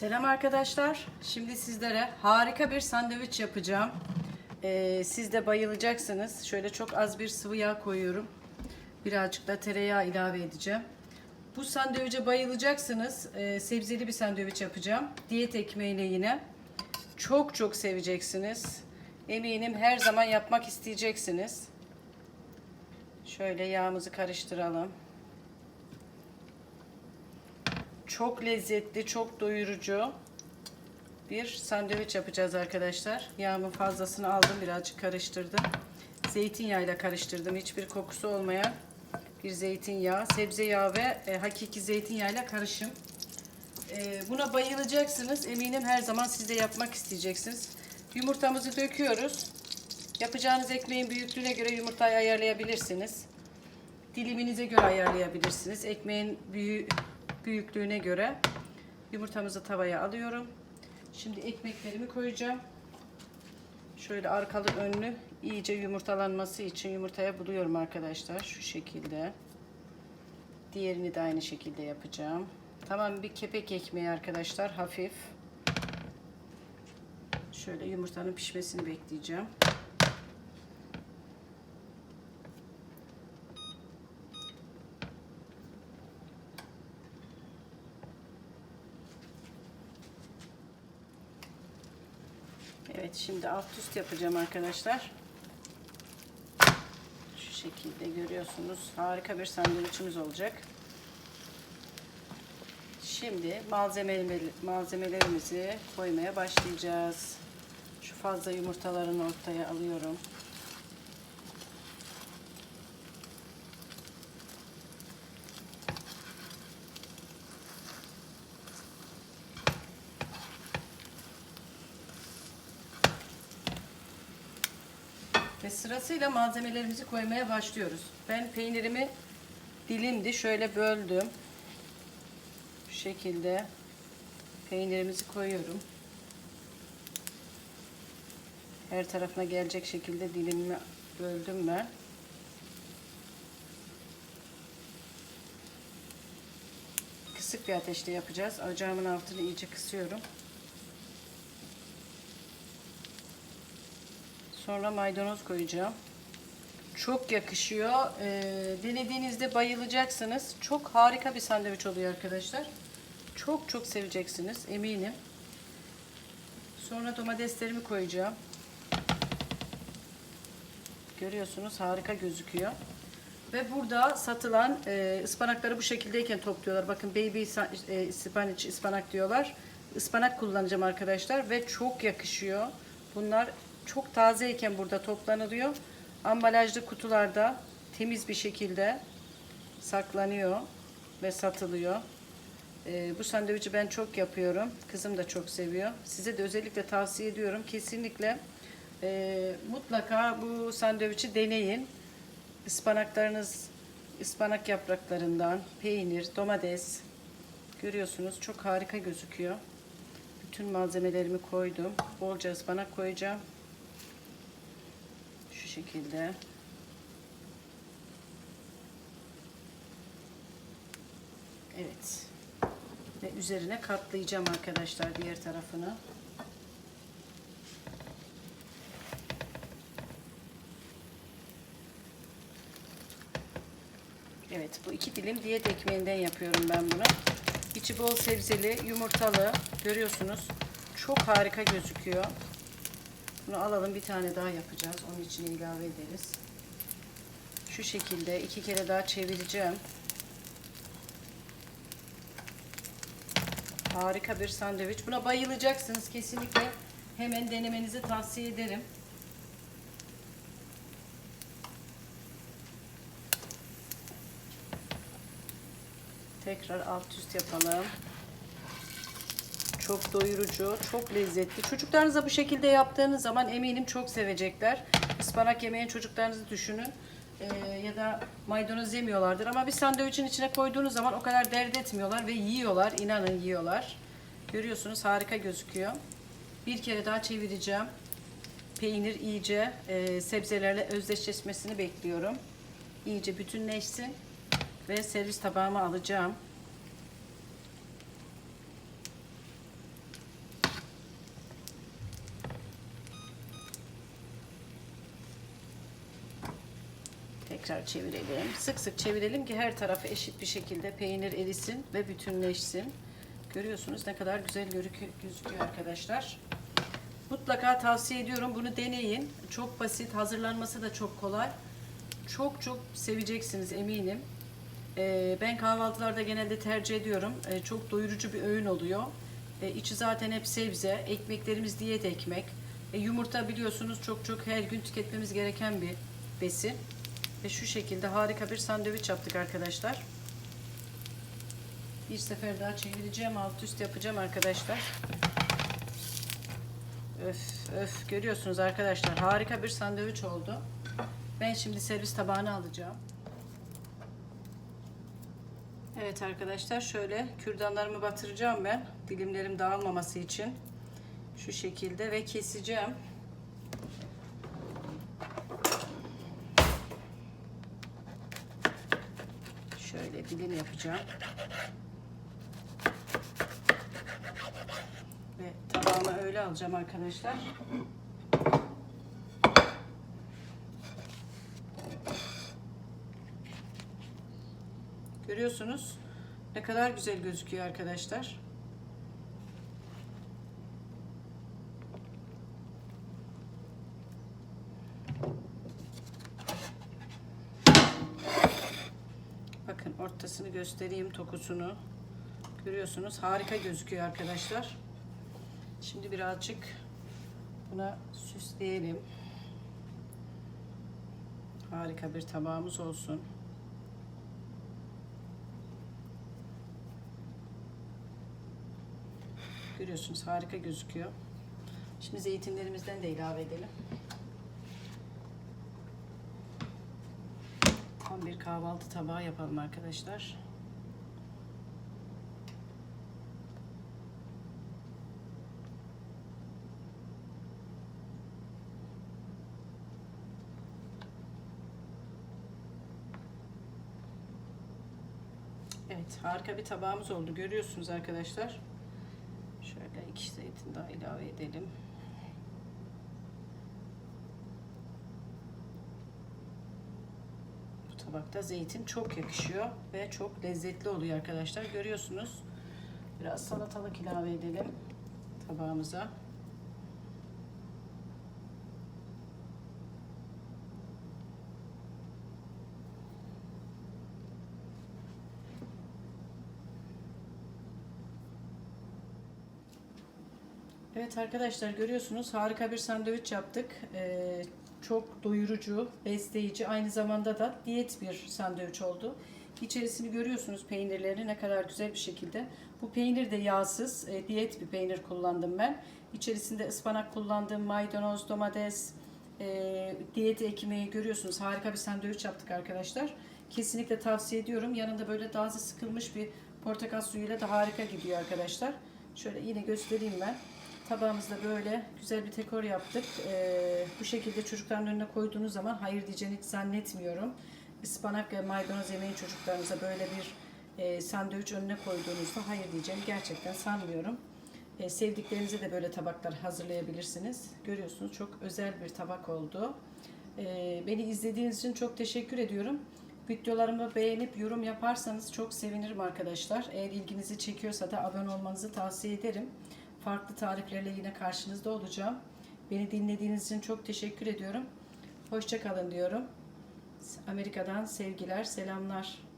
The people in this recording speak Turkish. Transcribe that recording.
Selam arkadaşlar. Şimdi sizlere harika bir sandviç yapacağım. Ee, siz de bayılacaksınız. Şöyle çok az bir sıvı yağ koyuyorum. Birazcık da tereyağı ilave edeceğim. Bu sandviçe bayılacaksınız. Ee, sebzeli bir sandviç yapacağım. Diyet ekmeğiyle yine. Çok çok seveceksiniz. Eminim her zaman yapmak isteyeceksiniz. Şöyle yağımızı karıştıralım. Çok lezzetli, çok doyurucu bir sandviç yapacağız arkadaşlar. Yağımın fazlasını aldım, birazcık karıştırdım. Zeytinyağıyla karıştırdım. Hiçbir kokusu olmayan bir zeytinyağı. Sebze yağı ve e, hakiki zeytinyağıyla karışım. E, buna bayılacaksınız. Eminim her zaman siz de yapmak isteyeceksiniz. Yumurtamızı döküyoruz. Yapacağınız ekmeğin büyüklüğüne göre yumurtayı ayarlayabilirsiniz. Diliminize göre ayarlayabilirsiniz. Ekmeğin büyü büyüklüğüne göre yumurtamızı tavaya alıyorum. Şimdi ekmeklerimi koyacağım. Şöyle arkalı önlü iyice yumurtalanması için yumurtaya buluyorum arkadaşlar. Şu şekilde. Diğerini de aynı şekilde yapacağım. Tamam bir kepek ekmeği arkadaşlar hafif. Şöyle yumurtanın pişmesini bekleyeceğim. Evet şimdi alt üst yapacağım arkadaşlar. Şu şekilde görüyorsunuz. Harika bir sandviçimiz olacak. Şimdi malzemeleri- malzemelerimizi koymaya başlayacağız. Şu fazla yumurtalarını ortaya alıyorum. Ve sırasıyla malzemelerimizi koymaya başlıyoruz. Ben peynirimi dilimdi şöyle böldüm. Bu şekilde peynirimizi koyuyorum. Her tarafına gelecek şekilde dilimimi böldüm ben. Kısık bir ateşte yapacağız. Ocağımın altını iyice kısıyorum. Sonra maydanoz koyacağım. Çok yakışıyor. Ee, denediğinizde bayılacaksınız. Çok harika bir sandviç oluyor arkadaşlar. Çok çok seveceksiniz eminim. Sonra domateslerimi koyacağım. Görüyorsunuz harika gözüküyor. Ve burada satılan e, ıspanakları bu şekildeyken topluyorlar. Bakın baby e, spinach, ıspanak diyorlar. Ispanak kullanacağım arkadaşlar ve çok yakışıyor. Bunlar çok tazeyken burada toplanılıyor. Ambalajlı kutularda temiz bir şekilde saklanıyor ve satılıyor. Ee, bu sandviçi ben çok yapıyorum. Kızım da çok seviyor. Size de özellikle tavsiye ediyorum. Kesinlikle e, mutlaka bu sandviçi deneyin. Ispanaklarınız, ıspanak yapraklarından, peynir, domates görüyorsunuz. Çok harika gözüküyor. Bütün malzemelerimi koydum. Bolca ıspanak koyacağım. Şekilde. Evet. Ve üzerine katlayacağım arkadaşlar diğer tarafını. Evet bu iki dilim diyet ekmeğinden yapıyorum ben bunu. İçi bol sebzeli, yumurtalı. Görüyorsunuz. Çok harika gözüküyor. Bunu alalım bir tane daha yapacağız. Onun için ilave ederiz. Şu şekilde iki kere daha çevireceğim. Harika bir sandviç. Buna bayılacaksınız kesinlikle. Hemen denemenizi tavsiye ederim. Tekrar alt üst yapalım. Çok doyurucu, çok lezzetli. Çocuklarınıza bu şekilde yaptığınız zaman eminim çok sevecekler. Ispanak yemeyen çocuklarınızı düşünün. Ee, ya da maydanoz yemiyorlardır. Ama bir sandviçin içine koyduğunuz zaman o kadar dert etmiyorlar ve yiyorlar. İnanın yiyorlar. Görüyorsunuz harika gözüküyor. Bir kere daha çevireceğim. Peynir iyice e, sebzelerle özdeşleşmesini bekliyorum. İyice bütünleşsin ve servis tabağıma alacağım. Tekrar çevirelim. Sık sık çevirelim ki her tarafı eşit bir şekilde peynir erisin ve bütünleşsin. Görüyorsunuz ne kadar güzel gözüküyor arkadaşlar. Mutlaka tavsiye ediyorum. Bunu deneyin. Çok basit. Hazırlanması da çok kolay. Çok çok seveceksiniz eminim. Ee, ben kahvaltılarda genelde tercih ediyorum. Ee, çok doyurucu bir öğün oluyor. Ee, içi zaten hep sebze. Ekmeklerimiz diyet ekmek. E, yumurta biliyorsunuz çok çok her gün tüketmemiz gereken bir besin. Ve şu şekilde harika bir sandviç yaptık arkadaşlar. Bir sefer daha çevireceğim. Alt üst yapacağım arkadaşlar. Öf öf görüyorsunuz arkadaşlar harika bir sandviç oldu. Ben şimdi servis tabağına alacağım. Evet arkadaşlar şöyle kürdanlarımı batıracağım ben. Dilimlerim dağılmaması için. Şu şekilde ve keseceğim. Şöyle dilim yapacağım. Ve tabağıma öyle alacağım arkadaşlar. Görüyorsunuz ne kadar güzel gözüküyor arkadaşlar. Bakın göstereyim tokusunu. Görüyorsunuz harika gözüküyor arkadaşlar. Şimdi birazcık buna süsleyelim. Harika bir tabağımız olsun. Görüyorsunuz harika gözüküyor. Şimdi zeytinlerimizden de ilave edelim. Tam bir kahvaltı tabağı yapalım arkadaşlar. Evet harika bir tabağımız oldu. Görüyorsunuz arkadaşlar. Şöyle iki zeytin daha ilave edelim. Bu tabakta zeytin çok yakışıyor ve çok lezzetli oluyor arkadaşlar. Görüyorsunuz. Biraz salatalık ilave edelim tabağımıza. Evet arkadaşlar görüyorsunuz harika bir sandviç yaptık. Ee, çok doyurucu, besleyici aynı zamanda da diyet bir sandviç oldu. İçerisini görüyorsunuz peynirlerini ne kadar güzel bir şekilde. Bu peynir de yağsız, e, diyet bir peynir kullandım ben. İçerisinde ıspanak kullandım, maydanoz, domates, e, diyet ekmeği görüyorsunuz. Harika bir sandviç yaptık arkadaşlar. Kesinlikle tavsiye ediyorum. Yanında böyle taze sıkılmış bir portakal suyuyla da harika gidiyor arkadaşlar. Şöyle yine göstereyim ben. Tabağımızda böyle güzel bir dekor yaptık. Ee, bu şekilde çocukların önüne koyduğunuz zaman hayır diyeceğini hiç zannetmiyorum. Ispanak ve maydanoz yemeği çocuklarınıza böyle bir e, sandviç önüne koyduğunuzda hayır diyeceğini gerçekten sanmıyorum. E, sevdiklerinize de böyle tabaklar hazırlayabilirsiniz. Görüyorsunuz çok özel bir tabak oldu. E, beni izlediğiniz için çok teşekkür ediyorum. Videolarımı beğenip yorum yaparsanız çok sevinirim arkadaşlar. Eğer ilginizi çekiyorsa da abone olmanızı tavsiye ederim. Farklı tariflerle yine karşınızda olacağım. Beni dinlediğiniz için çok teşekkür ediyorum. Hoşça kalın diyorum. Amerika'dan sevgiler, selamlar.